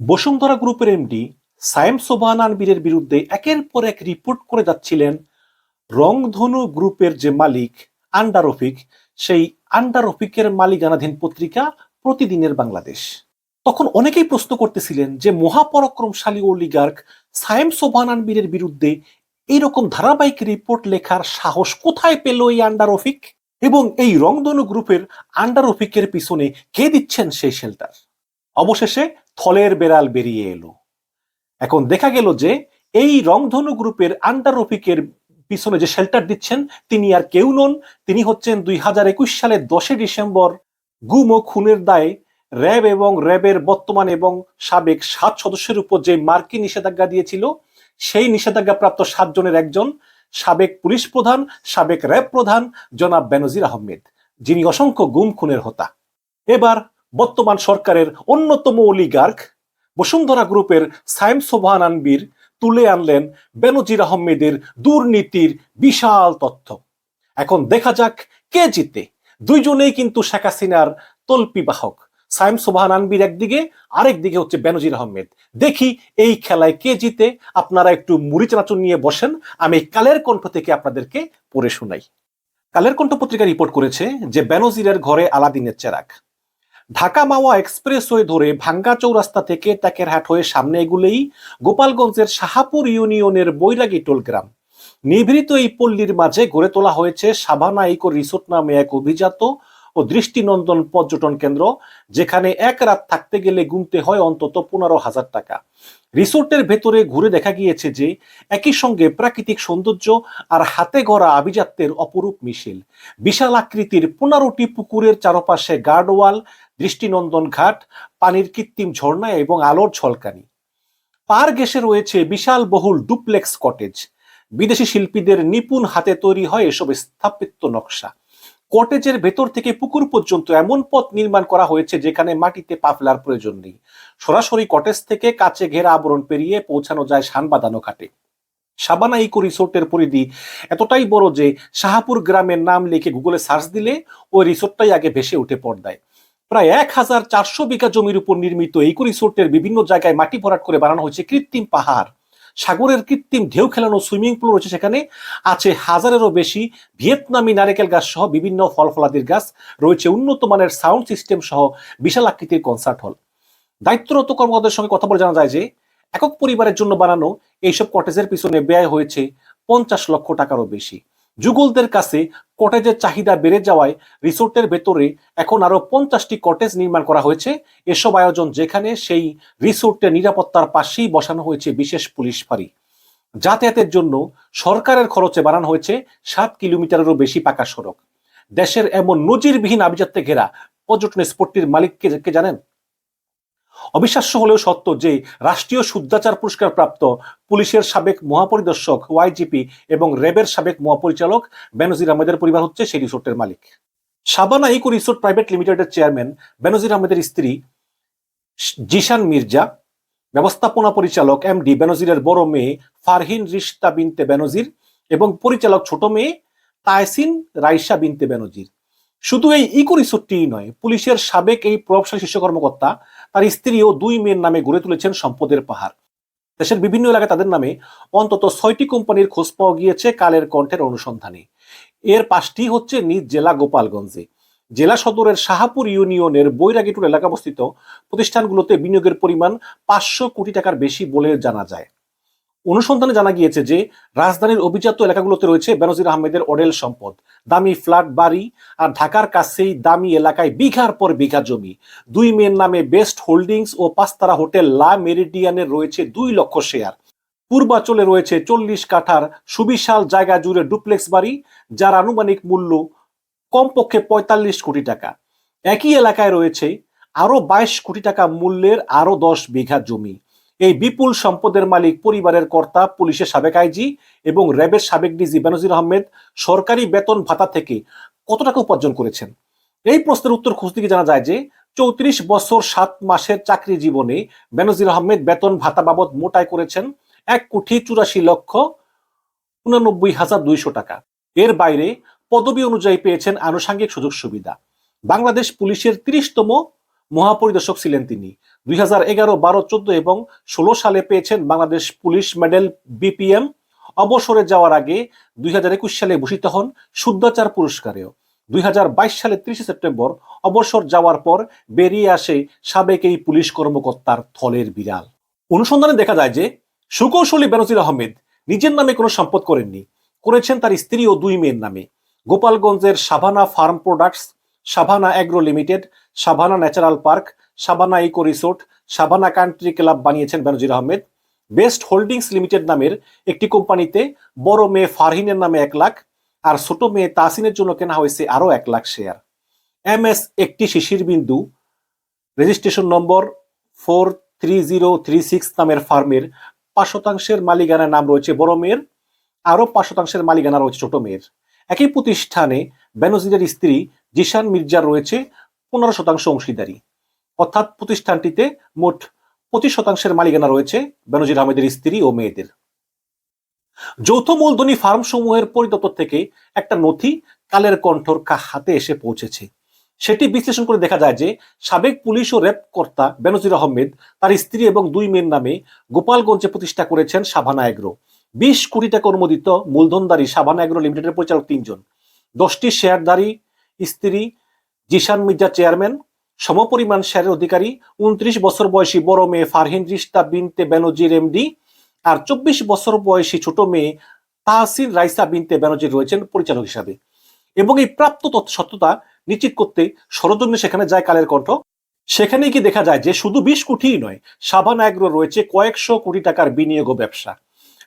বসুন্ধরা গ্রুপের এমডি সায়েম সোবাহান আনবিরের বিরুদ্ধে একের পর এক রিপোর্ট করে যাচ্ছিলেন রংধনু গ্রুপের যে মালিক আন্ডার রফিক, সেই আন্ডার রফিকের মালিকানাধীন পত্রিকা প্রতিদিনের বাংলাদেশ। তখন অনেকেই প্রশ্ন করতেছিলেন যে, মহাপরাক্রমশালী অলিগার্ক সায়েম সোবাহান আনবিরের বিরুদ্ধে এইরকম ধারাবাহিক রিপোর্ট লেখার সাহস কোথায় পেল এই আন্ডার রফিক? এবং এই রংধনু গ্রুপের আন্ডার রফিকের পিছনে কে দিচ্ছেন সেই শেল্টার? অবশেষে থলের বেড়াল বেরিয়ে এলো। এখন দেখা গেল যে এই রংধনু গ্রুপের আন্ডার রফিকের পিছনে যে শেল্টার দিচ্ছেন, তিনি আর কেউ নন। তিনি হচ্ছেন দুই হাজার একুশ সালের দশই ডিসেম্বর। গুম ও খুনের দায়ে র্যাব এবং র্যাবের বর্তমান এবং সাবেক সাত সদস্যের উপর যে মার্কিন নিষেধাজ্ঞা দিয়েছিল, সেই নিষেধাজ্ঞা প্রাপ্ত সাতজনের একজন, সাবেক পুলিশ প্রধান, সাবেক র্যাব প্রধান জনাব বেনজির আহমেদ, যিনি অসংখ্য গুম, খুনের হতা এবার বর্তমান সরকারের অন্যতম অলিগার্ক বসুন্ধরা গ্রুপের সাইম সোভান আনবির তুলে আনলেন বেনজির আহমেদের দুর্নীতির বিশাল তথ্য। এখন দেখা যাক কে জিতে। দুইজনেই কিন্তু শেখ হাসিনার তল্পি বাহক সায়েম সোভান আনবির একদিকে, আরেক দিকে হচ্ছে বেনজির আহমেদ। দেখি এই খেলায় কে জিতে। আপনারা একটু মুড়ি নিয়ে বসেন। আমি কালের কণ্ঠ থেকে আপনাদেরকে পড়ে শোনাই। কালের কণ্ঠ পত্রিকা রিপোর্ট করেছে যে, বেনজিরের ঘরে আলাদিনের চেরাক ঢাকা মাওয়া এক্সপ্রেসওয়ে ধরে ভাঙ্গা চৌরাস্তা থেকে টাকেরহাট হয়ে সামনে এগুলেই গোপালগঞ্জের শাহাপুর ইউনিয়নের বৈরাগী টোল গ্রাম। নিভৃত এই পল্লীর মাঝে গড়ে তোলা হয়েছে সাভানা ইকো রিসোর্ট নামে এক অভিজাত ও দৃষ্টিনন্দন পর্যটন কেন্দ্র, যেখানে এক রাত থাকতে গেলে গুনতে হয় অন্তত পনেরো হাজার টাকা। রিসোর্টের ভেতরে ঘুরে দেখা গিয়েছে যে একই সঙ্গে প্রাকৃতিক সৌন্দর্য আর হাতে গড়া আভিজাত্যের অপরূপ মিছিল বিশাল আকৃতির পনেরোটি পুকুরের চারপাশে গার্ডওয়াল, দৃষ্টিনন্দন ঘাট, পানির কৃত্রিম ঝর্ণা এবং আলোর ঝলকানি। পার ঘেসে রয়েছে বিশাল বহুল ডুপ্লেক্স কটেজ। বিদেশি শিল্পীদের নিপুণ হাতে তৈরি হয় এসব স্থাপত্য নকশা। কটেজের ভেতর থেকে পুকুর পর্যন্ত এমন পথ নির্মাণ করা হয়েছে যেখানে মাটিতে পা ফেলার প্রয়োজন নেই। সরাসরি কটেজ থেকে কাছে ঘেরা আবরণ পেরিয়ে পৌঁছানো যায় শান বাঁধানো ঘাটে। সাবানা ইকো রিসোর্টের পরিধি এতটাই বড় যে শাহাপুর গ্রামের নাম লিখে গুগলে সার্চ দিলে ওই রিসোর্টটাই আগে ভেসে উঠে পড়দায় প্রায় এক হাজার চারশো বিঘা জমির উপর নির্মিত ইকো রিসোর্টের বিভিন্ন জায়গায় মাটি ভরাট করে বানানো হয়েছে কৃত্রিম পাহাড়। সাগরের কৃত্রিম ঢেউ খেলানো সুইমিং পুল রয়েছে সেখানে। আছে হাজারেরও বেশি ভিয়েতনামি নারিকেল গাছ সহ বিভিন্ন ফল ফলাদির গাছ। রয়েছে উন্নত মানের সাউন্ড সিস্টেম সহ বিশাল আকৃতির কনসার্ট হল। দায়িত্বরত কর্মকর্তাদের সঙ্গে কথা বলে জানা যায় যে, একক পরিবারের জন্য বানানো এইসব কটেজের পিছনে ব্যয় হয়েছে পঞ্চাশ লক্ষ টাকারও বেশি। যুগলদের কাছে কটেজের চাহিদা বেড়ে যাওয়ায় রিসোর্টের ভেতরে এখন আরও পঞ্চাশটি কটেজ নির্মাণ করা হয়েছে। এসব আয়োজন যেখানে সেই রিসোর্টের নিরাপত্তার পাশেই বসানো হয়েছে বিশেষ পুলিশ ফাঁড়ি। যাতায়াতের জন্য সরকারের খরচে বানানো হয়েছে সাত কিলোমিটারেরও বেশি পাকা সড়ক। দেশের এমন নজিরবিহীন আভিজাত্যে ঘেরা পর্যটন স্পটটির মালিককে জানেন? অবিশ্বাস্য হলেও সত্য যে রাষ্ট্রীয় শুদ্ধাচার পুরস্কার প্রাপ্ত পুলিশের সাবেক মহাপরিদর্শক ওয়াইজিপি এবং র্যাবের সাবেক মহাপরিচালক বেনজির আহমেদের পরিবার হচ্ছে সেই রিসোর্টের মালিক। সাবানা ইকো রিসোর্ট প্রাইভেট লিমিটেডের চেয়ারম্যান বেনজির আহমেদের স্ত্রী জিশান মির্জা, ব্যবস্থাপনা পরিচালক এমডি বেনজিরের বড় মেয়ে ফারহিন রিশতা বিনতে বেনজির এবং পরিচালক ছোট মেয়ে তাইসিন রাইসা বিনতে বেনজির। শুধু এই ইকো রিসোর্টটি নয়, পুলিশের সাবেক এই প্রভাবশালী শীর্ষ কর্মকর্তা, তার স্ত্রী ও দুই মেয়ের নামে গড়ে তুলেছেন সম্পদের পাহাড়। দেশের বিভিন্ন এলাকায় তাদের নামে অন্তত ছয়টি কোম্পানির খোঁজ পাওয়া গিয়েছে কালের কণ্ঠের অনুসন্ধানে। এর পাঁচটি হচ্ছে নিজ জেলা গোপালগঞ্জে। জেলা সদরের শাহাপুর ইউনিয়নের বৈরাগীটুর এলাকা অবস্থিত প্রতিষ্ঠানগুলোতে বিনিয়োগের পরিমাণ পাঁচশো কোটি টাকার বেশি বলে জানা যায়। অনুসন্ধানে জানা গিয়েছে যে রাজধানীর অভিজাত এলাকাগুলোতে রয়েছে বেনজির আহমেদের অডেল সম্পদ। দামি ফ্ল্যাট বাড়ি আর ঢাকার কাছেই দামি এলাকায় বিঘার পর বিঘা জমি। দুই মেয়ের নামে বেস্ট হোল্ডিংস ও পাঁচতারা হোটেল লা মেরিডিয়ানের রয়েছে দুই লক্ষ শেয়ার। পূর্বাচলে রয়েছে চল্লিশ কাঠার সুবিশাল জায়গা জুড়ে ডুপ্লেক্স বাড়ি, যার আনুমানিক মূল্য কমপক্ষে পঁয়তাল্লিশ কোটি টাকা। একই এলাকায় রয়েছে আরও বাইশ কোটি টাকা মূল্যের আরও দশ বিঘা জমি। এই বিপুল সম্পদের মালিক পরিবারের কর্তা, পুলিশের সাবেক আইজি এবং র্যাবের সাবেক ডিজি বেনজির আহমেদ সরকারি বেতন ভাতা থেকে কত টাকা উপার্জন করেছেন? এই প্রশ্নের উত্তর খুঁজতে গিয়ে জানা যায় যে চৌত্রিশ বছর সাত মাসের চাকরি জীবনে বেনজির আহমেদ বেতন ভাতা বাবদ মোটাই করেছেন এক কোটি চুরাশি লক্ষ উনানব্বই হাজার দুইশো টাকা। এর বাইরে পদবি অনুযায়ী পেয়েছেন আনুষাঙ্গিক সুযোগ সুবিধা। বাংলাদেশ পুলিশের তিরিশতম মহাপরিদর্শক ছিলেন তিনি। দুই হাজার এগারো, বারো, চোদ্দ এবং ষোলো সালে পেয়েছেন বাংলাদেশ পুলিশ মেডেল বিপিএম। অবসরে যাওয়ার আগে দুই হাজার একুশ সালে ভূষিত হন শুদ্ধাচার পুরস্কারেও। দুই হাজার বাইশ সালে ত্রিশে সেপ্টেম্বর অবসর যাওয়ার পর বেরিয়ে আসে সাবেক এই পুলিশ কর্মকর্তার থলের বিড়াল। অনুসন্ধানে দেখা যায় যে সুকৌশলী বেনজির আহমেদ নিজের নামে কোনো সম্পদ করেননি, করেছেন তার স্ত্রী ও দুই মেয়ের নামে। গোপালগঞ্জের Savannah farm products Savannah agro limited Savannah natural park Savannah eco resort Savannah country club বানিয়েছেন Benazir Ahmed. Best holdings limited নামের একটি কোম্পানিতে বড় মেয়ে ফারহিনের নামে এক লাখ আর ছোট মেয়ে তাসিনের জন্য কেনা হয়েছে আরও এক লাখ শেয়ার। এম এস একটি শিশির বিন্দু। Registration number four three zero three six নামের ফার্মের পাঁচ শতাংশের মালিকানার নাম রয়েছে বড় মেয়ের, আরও পাঁচ শতাংশের মালিকানা রয়েছে ছোট মেয়ের। একই প্রতিষ্ঠানে বেনজিরের স্ত্রী জিশান মির্জার রয়েছে পনেরো শতাংশ অংশীদারি। অর্থাৎ প্রতিষ্ঠানটিতে মোট পঁচিশ শতাংশের মালিকানা রয়েছে বেনজির আহমেদের স্ত্রী ও মেয়েদের। যৌথ মূলধনী ফার্ম সমূহের পরিদপ্তর থেকে একটা নথি কালের কণ্ঠর হাতে এসে পৌঁছেছে। সেটি বিশ্লেষণ করে দেখা যায় যে সাবেক পুলিশ ও র্যাব কর্তা বেনজির আহমেদ, তার স্ত্রী এবং দুই মেয়ের নামে গোপালগঞ্জে প্রতিষ্ঠা করেছেন সাভানা এগ্রো বিশ কোটি টাকা অনুমোদিত মূলধনদারী সাভানা এগ্রো লিমিটেডের পরিচালক তিনজন। দশটি শেয়ারধারী স্ত্রী জিশান মির্জা চেয়ারম্যান, সমপরিমাণ শেয়ারের অধিকারী, উনত্রিশ বছর বয়সী বড় মেয়ে ফারহিন রিস্তা বিনতে বেনজির এমডি আর চব্বিশ বছর বয়সী ছোট মেয়ে তাহসিন রাইসা বিনতে বেনজির রয়েছেন পরিচালক হিসাবে। এবং এই প্রাপ্ত তথ্য সত্যতা নিশ্চিত করতে সরজমিনে সেখানে যায় কালের কণ্ঠ। সেখানে কি দেখা যায় যে শুধু বিশ কোটিই নয় সাবান অ্যাগ্রো রয়েছে কয়েকশো কোটি টাকার বিনিয়োগ ব্যবসা।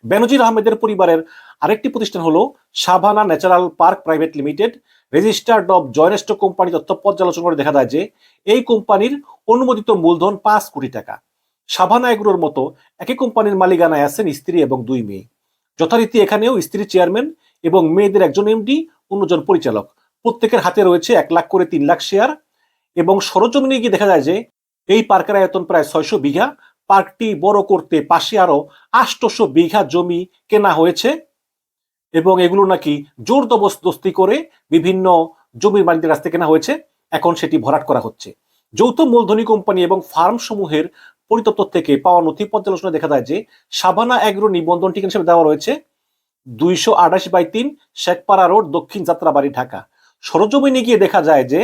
বেনজির আহমেদের পরিবারের আরেকটি প্রতিষ্ঠান হলো Savannah natural park private limited. Registered of joint stock company তথ্য পর্যালোচনা করে দেখা যায় যে এই কোম্পানির অনুমোদিত মূলধন পাঁচ কোটি টাকা। সাভানা এগ্রোর মতো একই কোম্পানির মালিকানায় আছেন স্ত্রী এবং দুই মেয়ে। যথারীতি এখানেও স্ত্রী চেয়ারম্যান এবং মেয়েদের একজন এমডি, অন্যজন পরিচালক। প্রত্যেকের হাতে রয়েছে এক লাখ করে তিন লাখ শেয়ার এবং সরজমিনে গিয়ে দেখা যায় যে এই পার্কের আয়তন প্রায় ছয়শো বিঘা। পার্কটি বড় করতে পাশে আরও আষ্টশো বিঘা জমি কেনা হয়েছে এবং এগুলো নাকি জোর দবস্তি করে বিভিন্ন জমির মালিকদের কাছ থেকে কেনা হয়েছে। এখন সেটি ভরাট করা হচ্ছে। যৌথ মূলধনী কোম্পানি এবং ফার্ম সমূহের পরিতত্ত্ব থেকে পাওয়া নথি পর্যালোচনা দেখা যায় যে সাবানা এগ্রো নিবন্ধন ঠিকানা হিসেবে দেওয়া রয়েছে। দুইশো আঠাশ বাই তিন শেখপাড়া রোড, দক্ষিণ যাত্রাবাড়ি, ঢাকা। সরজমিনে গিয়ে দেখা যায় যে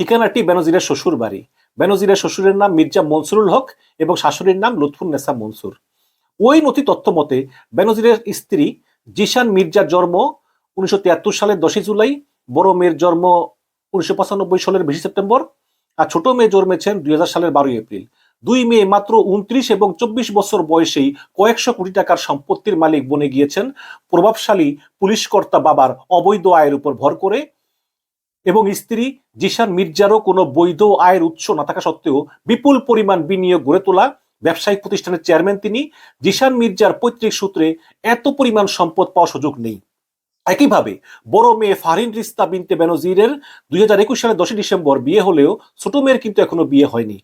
ঠিকানাটি বেনজিরের শ্বশুর বাড়ি বেনজিরের শ্বশুরের নাম মির্জা মনসুরুল হক এবং শাশুড়ির নাম লুৎফুন্নেসা মনসুর। ওই নথি তথ্য মতে বেনজিরের স্ত্রী জিশান মির্জার জন্ম উনিশশো তিয়াত্তর সালের দশই জুলাই, বড় মেয়ের জন্ম উনিশশো পঁচানব্বই সালের বিশে সেপ্টেম্বর আর ছোট মেয়ে জন্মেছেন দুই হাজার সালের বারোই এপ্রিল। দুই মেয়ে মাত্র উনত্রিশ এবং চব্বিশ বছর বয়সেই কয়েকশো কোটি টাকার সম্পত্তির মালিক বনে গিয়েছেন। প্রভাবশালী পুলিশ কর্তা বাবার অবৈধ আয়ের উপর ভর করে এবং স্ত্রী জিশান মির্জারও কোনো বৈধ আয়ের উৎস না থাকা সত্ত্বেও বিপুল পরিমাণ বিনিয়োগ গড়ে তোলা ব্যবসায়িক প্রতিষ্ঠানের চেয়ারম্যান তিনি। জিশান মির্জার পৈতৃক সূত্রে এত পরিমাণ সম্পদ পাওয়ার সুযোগ নেই। একইভাবে বড় মেয়ে ফারিন রিস্তা বিনতে বেনজিরের দুই হাজার একুশ সালের দশই ডিসেম্বর বিয়ে হলেও ছোট মেয়ের কিন্তু এখনও বিয়ে হয়নি।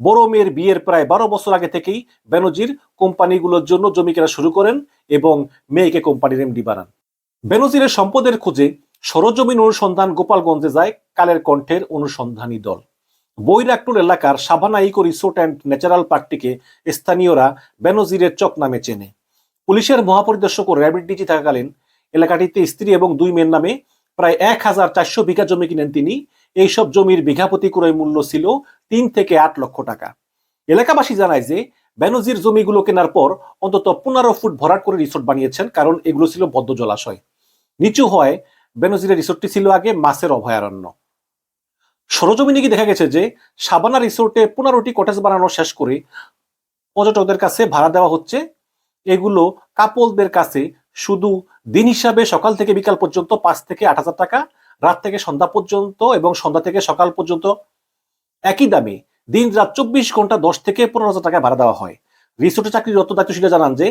বড় মেয়ের বিয়ের প্রায় বারো বছর আগে থেকেই বেনজির কোম্পানিগুলোর জন্য জমি কেনা শুরু করেন এবং মেয়েকে কোম্পানির এমডি বানান। বেনজিরের সম্পদের খোঁজে সরজমিন অনুসন্ধান গোপালগঞ্জে যায় কালের কণ্ঠের অনুসন্ধানী দল। বৈরাকটুল এলাকার Savannah eco resort and natural পার্কটিকে স্থানীয়রা বেনজিরের চক নামে চেনে। পুলিশের মহাপরিদর্শক ও র্যাবিট ডিজি থাকাকালীন এলাকাটিতে স্ত্রী এবং দুই মেয়ের নামে প্রায় এক হাজার চারশো বিঘা জমি কিনেন তিনি। এইসব জমির বিঘাপতি ক্রয় মূল্য ছিল তিন থেকে আট লক্ষ টাকা। এলাকাবাসী জানায় যে, বেনজির জমিগুলো কেনার পর অন্তত পনেরো ফুট ভরাট করে রিসোর্ট বানিয়েছেন কারণ এগুলো ছিল বদ্ধ জলাশয়। নিচু হয় বেনজিরের রিসোর্টটি ছিল আগে মাছের অভয়ারণ্য। সরজমিনে কি দেখা গেছে যে, সাবানা রিসোর্টে পনেরোটি কটেজ বানানো শেষ করে পর্যটকদের কাছে ভাড়া দেওয়া হচ্ছে। এগুলো কাপলদের কাছে শুধু দিন হিসাবে সকাল থেকে বিকাল পর্যন্ত পাঁচ থেকে আট হাজার টাকা, রাত থেকে সন্ধ্যা পর্যন্ত এবং সন্ধ্যা থেকে সকাল পর্যন্ত। একই দামে দিন রাত চব্বিশ ঘণ্টা দশ থেকে পনেরো হাজার টাকা ভাড়া দেওয়া হয়। রিসোর্টে চাকরিরত দায়িত্বশীলা জানান যে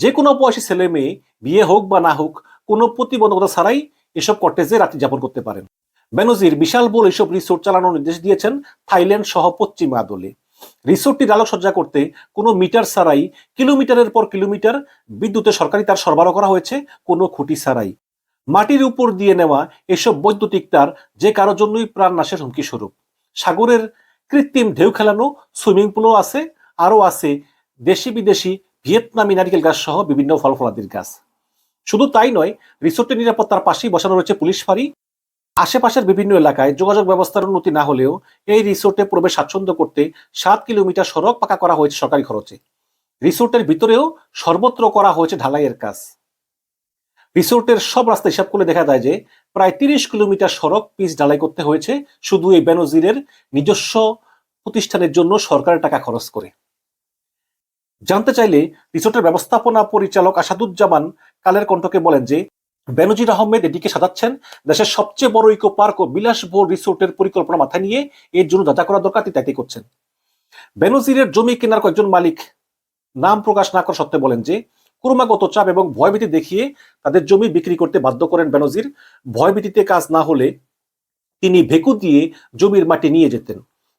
যে কোনো বয়সী ছেলে মেয়ে, বিয়ে হোক বা না হোক, কোনো প্রতিবন্ধকতা ছাড়াই এসব কটেজে রাত্রি যাপন করতে পারেন। বেনজির বিশাল বল এসব রিসোর্ট চালানোর নির্দেশ দিয়েছেন থাইল্যান্ড সহ পশ্চিমা আদলে। রিসোর্টটির আলোকসজ্জা করতে কোনো মিটার ছাড়াই কিলোমিটারের পর কিলোমিটার বিদ্যুতের সরকারি তার সরবরাহ করা হয়েছে, কোনো খুঁটি ছাড়াই। মাটির উপর দিয়ে নেওয়া এসব বৈদ্যুতিক তার যে কারোর জন্যই প্রাণ নাশের হুমকি স্বরূপ। সাগরের কৃত্রিম ঢেউ খেলানো সুইমিং পুলও আছে, আরও আছে দেশি বিদেশি ভিয়েতনামি নারিকেল গাছ সহ বিভিন্ন ফল ফলাদির গাছ। শুধু তাই নয়, রিসোর্টের নিরাপত্তার পাশেই বসানো রয়েছে পুলিশ ফাঁড়ি। আশেপাশের বিভিন্ন এলাকায় যোগাযোগ ব্যবস্থার উন্নতি না হলেও এই রিসোর্টে প্রবেশ স্বাচ্ছন্দ্য করতে সাত কিলোমিটার সড়ক পাকা করা হয়েছে সরকারি খরচে। রিসোর্টের ভিতরেও সর্বত্র করা হয়েছে ঢালাইয়ের কাজ। রিসোর্টের সব রাস্তা হিসাব করে দেখা যায় যে প্রায় তিরিশ কিলোমিটার সড়ক পিচ ঢালাই করতে হয়েছে। শুধু এই বেনজিরের নিজস্ব প্রতিষ্ঠানের জন্য সরকারের টাকা খরচ করে। জানতে চাইলে রিসোর্টের ব্যবস্থাপনা পরিচালক আসাদুজ্জামান কালের কণ্ঠকে বলেন যে, বেনজির আহমেদ এটিকে সাজাচ্ছেন দেশের সবচেয়ে বড় ইকো পার্ক ও বিলাসবহুল রিসোর্টের পরিকল্পনা মাথায় নিয়ে এর জন্য যা করা দরকার তিনি তাই করছেন। বেনজিরের জমি কেনার কয়েকজন মালিক নাম প্রকাশ না করা সত্ত্বে বলেন যে, ক্রমাগত চাপ এবং ভয়ভীতি দেখিয়ে তাদের জমি বিক্রি করতে বাধ্য করেন বেনজির। ভয়ভীতিতে কাজ না হলে তিনি ভেকু দিয়ে জমির মাটি নিয়ে যেতেন।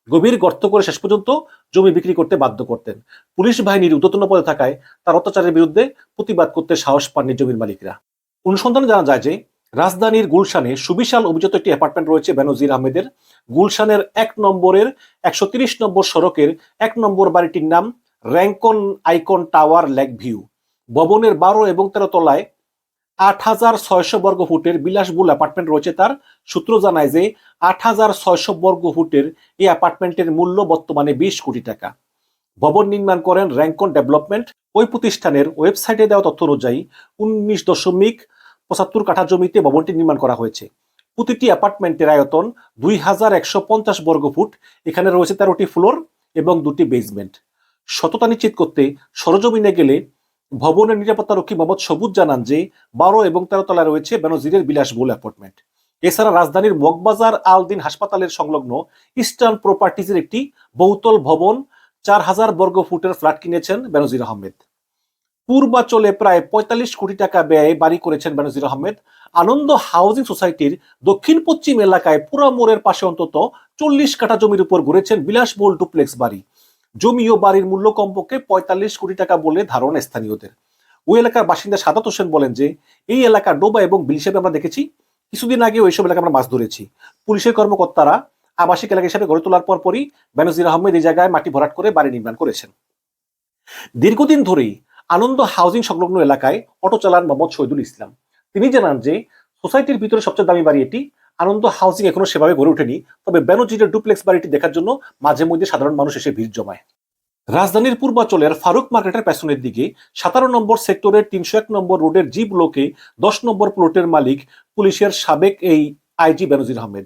গভীর গর্ত করে শেষ পর্যন্ত জমি বিক্রি করতে বাধ্য করতেন। পুলিশ বাহিনীর উদ্যতন পদে থাকায় তার অত্যাচারের বিরুদ্ধে প্রতিবাদ করতে সাহস পাননি জমির মালিকরা। অনুসন্ধানে জানা যায় যে, রাজধানীর গুলশানে সুবিশাল অভিজাত একটি অ্যাপার্টমেন্ট রয়েছে বেনজির আহমেদের। গুলশানের এক নম্বরের একশো তিরিশ নম্বর সড়কের এক নম্বর বাড়িটির নাম Rancon icon tower lake view. ভবনের বারো এবং তেরো তলায় আট হাজার ছয়শো বর্গ ফুটের বিলাসবহুল অ্যাপার্টমেন্ট রয়েছে তার। সূত্র জানায় যে আট হাজার ছয়শো বর্গ ফুটের এই অ্যাপার্টমেন্টের মূল্য বর্তমানে বিশ কোটি টাকা। ভবন নির্মাণ করেন র্যাঙ্কন ডেভেলপমেন্ট। ওই প্রতিষ্ঠানের ওয়েবসাইটে দেওয়া তথ্য অনুযায়ী উনিশ দশমিক পঁচাত্তর কাঠা জমিতে ভবনটি নির্মাণ করা হয়েছে। প্রতিটি অ্যাপার্টমেন্টের আয়তন দুই হাজার একশো পঞ্চাশ বর্গ ফুট। এখানে রয়েছে তেরোটি ফ্লোর এবং দুটি বেসমেন্ট সততা নিশ্চিত করতে সরজমিনে গেলে ভবনের নিরাপত্তা রক্ষী মোহাম্মদ সবুজ জানান যে বারো এবং তেরো তলায় রয়েছে বেনজিরের বিলাসবহুল অ্যাপার্টমেন্ট। এছাড়া রাজধানীর মগবাজার আলদিন হাসপাতালের সংলগ্ন ইস্টার্ন প্রপার্টিজের একটি বহুতল ভবন চার হাজার বর্গ ফুটের ফ্ল্যাট কিনেছেন বেনজির আহমেদ। পূর্বাচলে প্রায় পঁয়তাল্লিশ কোটি টাকা ব্যয়ে বাড়ি করেছেন বেনজির আহমেদ। আনন্দ হাউজিং সোসাইটির দক্ষিণ পশ্চিম এলাকায় পুরা মোড়ের পাশে অন্তত চল্লিশ কাঠা জমির উপর ঘুরেছেন বিলাসবহুল ডুপ্লেক্স বাড়ি। জমি ও বাড়ির মূল্য কমপক্ষে পঁয়তাল্লিশ কোটি টাকা বলে ধারণা স্থানীয়দের। ওই এলাকার বাসিন্দা সাদাত হোসেন বলেন যে, এই এলাকা ডোবা এবং বিল হিসেবে আমরা দেখেছি, কিছুদিন আগে ওইসব এলাকা আমরা মাছ ধরেছি। পুলিশের কর্মকর্তারা আবাসিক এলাকা হিসেবে গড়ে তোলার পর পরই বেনজির আহমেদ এই জায়গায় মাটি ভরাট করে বাড়ি নির্মাণ করেছেন। দীর্ঘদিন ধরেই আনন্দ হাউজিং সংলগ্ন এলাকায় অটো চালান মোহাম্মদ শহীদুল ইসলাম। তিনি জানান যে, সোসাইটির ভিতরে সবচেয়ে দামি বাড়ি এটি আনন্দ হাউজিং এখনও সেভাবে গড়ে ওঠেনি, তবে বেনজিরের ডুপ্লেক্স বাড়িটি দেখার জন্য মাঝে মধ্যে সাধারণ মানুষ এসে ভিড় জমায়। রাজধানীর পূর্বাচলের ফারুক মার্কেটের পেছনের দিকে সাতারো নম্বর সেক্টরের তিনশো এক নম্বর রোডের জি ব্লকে দশ নম্বর প্লটের মালিক পুলিশের সাবেক এই আইজি বেনজির আহমেদ।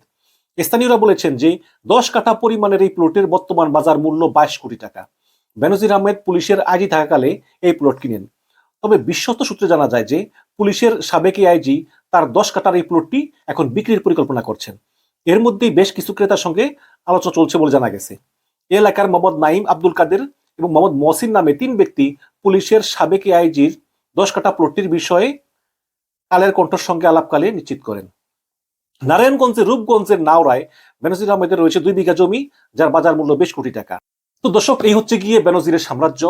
স্থানীয়রা বলেছেন যে, দশ কাঠা পরিমাণের এই প্লটের বর্তমান বাজার মূল্য বাইশ কোটি টাকা। বেনজির আহমেদ পুলিশের আইজি থাকাকালে এই প্লট কিনেন। তবে বিশ্বস্ত সূত্রে জানা যায় যে, পুলিশের সাবেক আইজি তার দশ কাটার এই প্লটটি এখন বিক্রির পরিকল্পনা করছেন। এর মধ্যেই বেশ কিছু ক্রেতার সঙ্গে আলোচনা চলছে বলে জানা গেছে। এলাকার মোহাম্মদ নাইম আব্দুল কাদের এবং মোহাম্মদ মহসিন নামে তিন ব্যক্তি পুলিশের সাবেক আইজির দশ কাটা প্লটটির বিষয়ে কালের কণ্ঠর সঙ্গে আলাপকালে নিশ্চিত করেন। নারায়ণগঞ্জের রূপগঞ্জের নাওরায় বেনজির আহমেদের রয়েছে দুই বিঘা জমি, যার বাজার মূল্য বেশ কোটি টাকা। তো দর্শক, এই হচ্ছে গিয়ে বেনজিরের সাম্রাজ্য।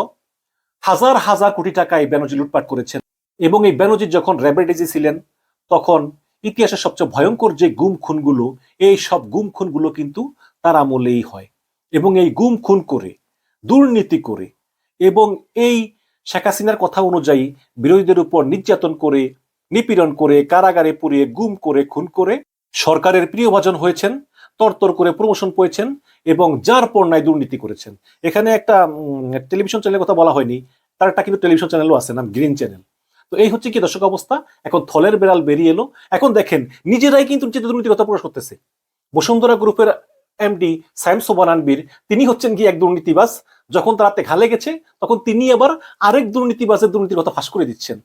হাজার হাজার কোটি টাকা এই বেনজির লুটপাট করেছেন এবং এই বেনজির যখন র্যাবের ডিজি ছিলেন তখন ইতিহাসের সবচেয়ে ভয়ঙ্কর যে গুম খুনগুলো এই সব গুম খুনগুলো কিন্তু তার আমলেই হয় এবং এই গুম খুন করে, দুর্নীতি করে এবং এই শেখ হাসিনার কথা অনুযায়ী বিরোধীদের উপর নির্যাতন করে, নিপীড়ন করে, কারাগারে পুড়িয়ে, গুম করে, খুন করে সরকারের প্রিয়ভাজন হয়েছেন, তরতর করে প্রমোশন পেয়েছেন এবং যার পর্ণায় দুর্নীতি করেছেন। এখানে একটা টেলিভিশন চ্যানেলের কথা বলা হয়নি তার একটা কিন্তু টেলিভিশন চ্যানেলও আছে, নাম গ্রিন চ্যানেল। তো এই হচ্ছে কি দর্শক অবস্থা? এখন থলের বেড়াল বেরিয়ে এলো। এখন দেখেন, নিজেরাই কিন্তু নিজেদের দুর্নীতির কথা প্রকাশ করতেছে। বসুন্ধরা গ্রুপের এমডি সাইম সোবানানবীর তিনি হচ্ছেন কি এক দুর্নীতিবাজ। যখন তার হাতে ঘালে গেছে, তখন তিনি আবার আরেক দুর্নীতিবাজের দুর্নীতির কথা ফাঁস করে দিচ্ছেন।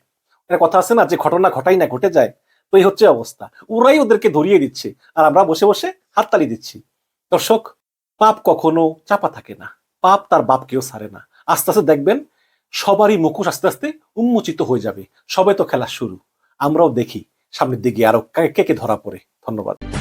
একটা কথা আছে না, যে ঘটনা ঘটাই না ঘটে যায়, তো এই হচ্ছে অবস্থা। ওরাই ওদেরকে ধরিয়ে দিচ্ছে, আর আমরা বসে বসে হাততালি দিচ্ছি। দর্শক, পাপ কখনো চাপা থাকে না। পাপ তার বাপকেও সারে না। আস্তে আস্তে দেখবেন সবারই মুখোশ আস্তে আস্তে উন্মোচিত হয়ে যাবে। সবাই তো খেলা শুরু। আমরাও দেখি, সামনের দিকে আরও কে কে ধরা পড়ে। ধন্যবাদ।